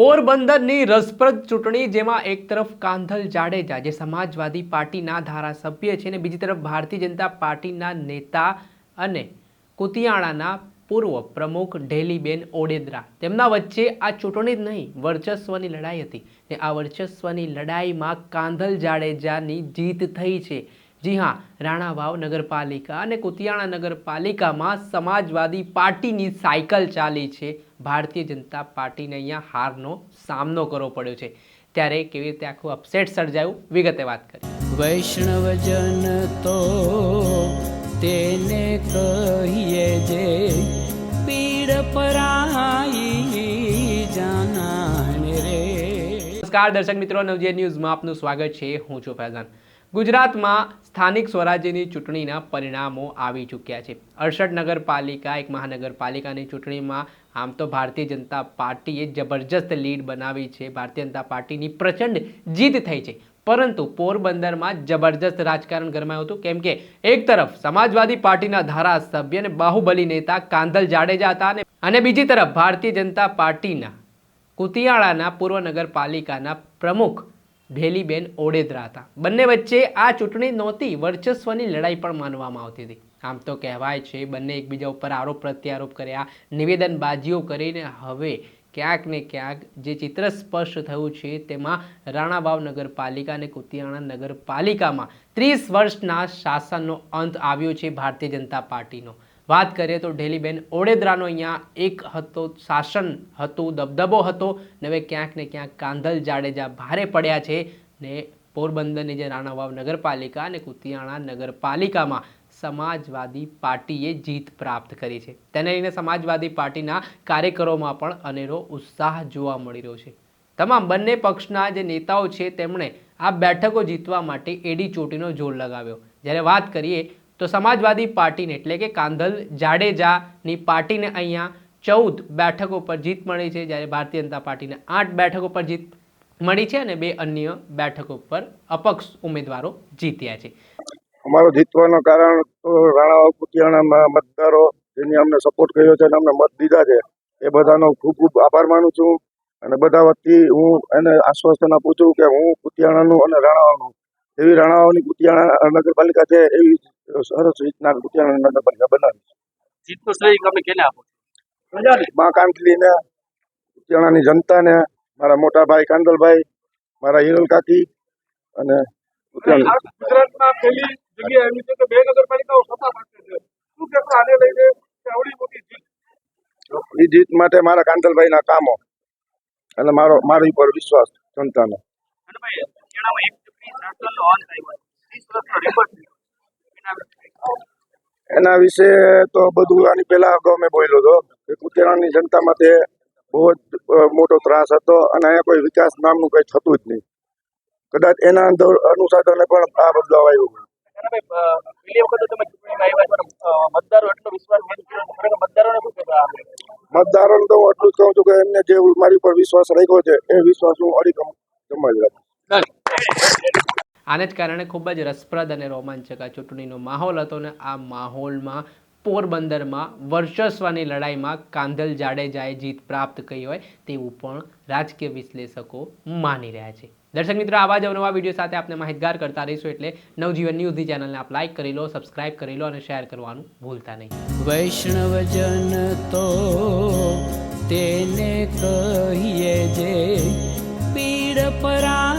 પોરબંદરની રસપ્રદ ચૂંટણી જેમાં એક તરફ કાંધલ જાડેજા, જે સમાજવાદી પાર્ટીના ધારાસભ્ય છે, અને બીજી તરફ ભારતીય જનતા પાર્ટીના નેતા અને કુતિયાણાના પૂર્વ પ્રમુખ ઢેલીબેન ઓડેદરા. તેમના વચ્ચે આ ચૂંટણી જ નહીં, વર્ચસ્વની લડાઈ હતી. ને આ વર્ચસ્વની લડાઈમાં કાંધલ જાડેજાની જીત થઈ છે. જી હા રાણાવાવ નગરપાલિકા અને કુતિયાણા નગરપાલિકામાં સમાજવાદી પાર્ટીની સાયકલ ચાલી છે. ભારતીય જનતા પાર્ટીને અહીંયા હારનો સામનો કરવો પડ્યો છે. ત્યારે કેવી રીતે આખું અપસેટ સર્જાયું વિગતે વાત કરી વૈષ્ણવજન તો તેને કહીએ જે પીડ પરાઈ જાનાને રે. નમસ્કાર દર્શક મિત્રો નવજીવન ન્યૂઝમાં આપનું સ્વાગત છે. હું છું ફૈઝાન. ગુજરાતમાં સ્થાનિક સ્વરાજ્યની ચૂંટણીના પરિણામો આવી ચૂક્યા છે. અડસઠ નગરપાલિકા, એક મહાનગરપાલિકાની ચૂંટણીમાં આમ તો ભારતીય જનતા પાર્ટીએ જબરજસ્ત લીડ બનાવી છે. ભારતીય જનતા પાર્ટીની પ્રચંડ જીત થઈ છે. પરંતુ પોરબંદરમાં જબરજસ્ત રાજકારણ ગરમાયું હતું. કેમ કે એક તરફ સમાજવાદી પાર્ટીના ધારાસભ્ય અને બાહુબલી નેતા કાંધલ જાડેજા હતા અને- બીજી તરફ ભારતીય જનતા પાર્ટીના કુતિયાળાના પૂર્વ નગરપાલિકાના પ્રમુખ ઢેલીબેન ઓડેદરા હતા. બંને વચ્ચે આ ચૂંટણી નહોતી, વર્ચસ્વની લડાઈ પણ માનવામાં આવતી હતી. આમ તો કહેવાય છે, બંને એકબીજા ઉપર આરોપ પ્રત્યારોપ કર્યા, નિવેદનબાજીઓ કરીને હવે ક્યાંક ને ક્યાંક જે ચિત્ર સ્પષ્ટ થયું છે, તેમાં રાણાવાવ નગરપાલિકા અને કુતિયાણા નગરપાલિકામાં ત્રીસ વર્ષના શાસનનો અંત આવ્યો છે ભારતીય જનતા પાર્ટીનો. વાત કરીએ તો ઢેલીબેન ઓડેદરાનો અહીંયા એક હતો શાસન હતું, દબદબો હતો ને હવે ક્યાંક ને ક્યાંક કાંધલ જાડેજા ભારે પડ્યા છે ને પોરબંદરની જે રાણાવાવ નગરપાલિકા અને કુતિયાણા નગરપાલિકામાં સમાજવાદી પાર્ટીએ જીત પ્રાપ્ત કરી છે. તેને લઈને સમાજવાદી પાર્ટીના કાર્યકરોમાં પણ અનેરો ઉત્સાહ જોવા મળી રહ્યો છે. તમામ બંને પક્ષના જે નેતાઓ છે, તેમણે આ બેઠકો જીતવા માટે એડી ચોટીનો જોર લગાવ્યો. જ્યારે વાત કરીએ તો સમાજવાદી પાર્ટીને, એટલે કે કાંધલ જાડેજાની પાર્ટીને અહીંયા ચૌદ બેઠકો પર જીત મળી છે, જ્યારે ભારતીય જનતા પાર્ટીને આઠ બેઠકો પર જીત મળી છે અને બે અન્ય બેઠકો પર અપક્ષ ઉમેદવારો જીત્યા છે. અમારો જીતવાનું કારણ તો રાણાવાવ કુતિયાણામાં મતદારો જેની અમને સપોર્ટ કર્યો છે અને અમને મત દીધા છે, એ બધાનો ખૂબ ખૂબ આભાર માનું છું. અને બધા વતી હું એને આશ્વાસન આપું છું કે હું કુતિયાણાનું અને રાણાઓનું એવી રાણાઓની કુતિયાણા નગરપાલિકા છે, એવી સરસ રીતના કુતિયાણા નગરપાલિકા બનાવી જીતનો શ્રેય તમે કેને આપો મા કાંકલીને કુતિયાણાની જનતાને મારા મોટા ભાઈ કાંદલભાઈ મારા હિરલ કાકી અને ગુજરાતમાં પહેલી જગ્યાએ આવી છે કે બે નગરપાલિકાઓ સત્તા પાસે છે. શું કહેશો આને લઈને આવડી મોટી જીત? એ જીત માટે મારા કાંતલભાઈના કામો અને મારો મારી ઉપર વિશ્વાસ જનતાનો. એના વિશે તો બધું આની પહેલા અગાઉ મેં બોલ્યો હતો કે કુતિયાણાની જનતા માટે બહુ જ મોટો ત્રાસ હતો અને અહીંયા કોઈ વિકાસ નામનું કંઈ થતું જ નહીં. કદાચ એના અંદર અનુસાધને પણ આ બદલાવ આવ્યો મતદારોને તો હું એટલું જ કહું છું કે એમને જે મારી ઉપર વિશ્વાસ રાખ્યો છે એ વિશ્વાસ હું અડીકમ જમાવી રાખું. આને જ કારણે ખૂબ જ રસપ્રદ અને રોમાંચક આ ચૂંટણીનો માહોલ હતો ને આ માહોલમાં પોરબંદરમાં વર્ચસ્વની લડાઈમાં કાંધલ જાડેજાએ જીત પ્રાપ્ત કરી હોય તેવું પણ રાજકીય વિશ્લેષકો માની રહ્યા છે. દર્શક મિત્રો, આવા જ નવા વીડિયો સાથે આપણે માહિતગાર કરતા રહીશું એટલે નવજીવન ન્યૂઝની ચેનલને આપ લાઈક કરી લો સબસ્ક્રાઇબ કરી લો અને શેર કરવાનું ભૂલતા નહીં. વૈષ્ણવજન તો તેને કહીએ જે પીડ પરાઈ